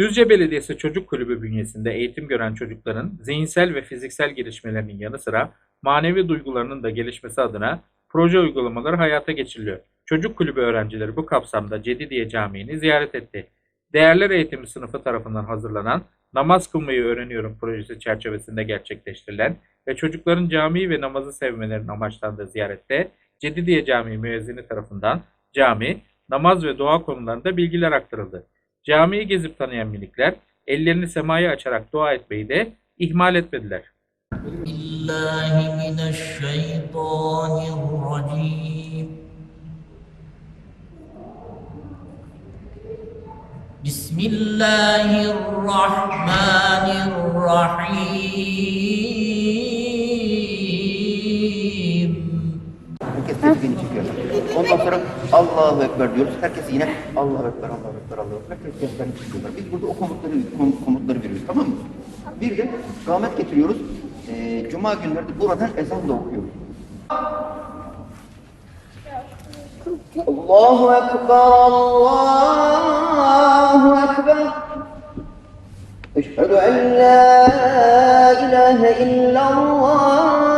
Düzce Belediyesi Çocuk Kulübü bünyesinde eğitim gören çocukların zihinsel ve fiziksel gelişmelerinin yanı sıra manevi duygularının da gelişmesi adına proje uygulamaları hayata geçiriliyor. Çocuk Kulübü öğrencileri bu kapsamda Cedidiye Camii'ni ziyaret etti. Değerler Eğitimi sınıfı tarafından hazırlanan Namaz Kılmayı Öğreniyorum projesi çerçevesinde gerçekleştirilen ve çocukların camiyi ve namazı sevmelerinin amaçlandığı ziyarette Cedidiye Camii müezzini tarafından cami, namaz ve dua konularında bilgiler aktarıldı. Camiyi gezip tanıyan minikler ellerini semaya açarak dua etmeyi de ihmal etmediler. Bismillahirrahmanirrahim Herkes tepkini çekiyor. Ondan sonra Allahu Ekber diyoruz. Herkes yine Allahu Ekber, Allahu Ekber, Allahu Ekber. Herkes tepkilerini çekiyorlar. Biz burada o komutları, kom- komutları veriyoruz. Tamam mı? Bir de kâhmet getiriyoruz. Ee, Cuma günleri buradan ezan da okuyoruz. Allahu Ekber, Allahu Ekber. Eşhedü en la ilahe illallah.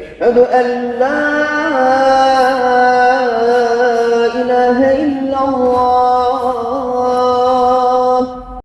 أشهد أن لا